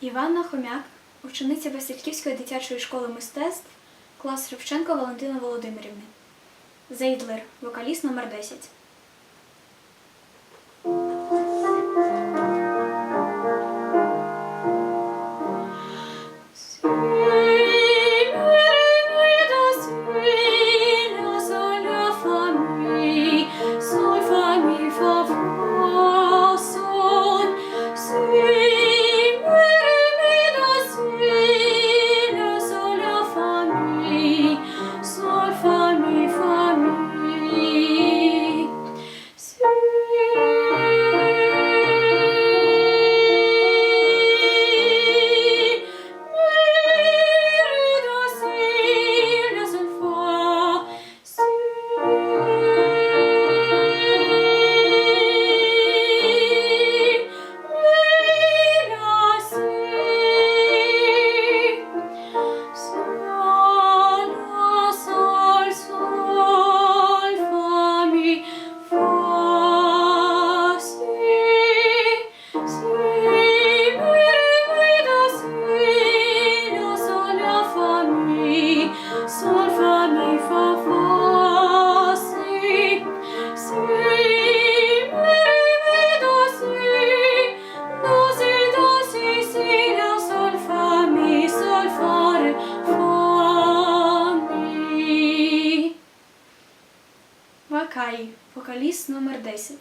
Іванна Хомяк, учениця Васильківської дитячої школи мистецтв, клас Шевченко Валентина Володимирівни. Зейдлер, вокаліст номер 10 Каї, вокаліст номер 10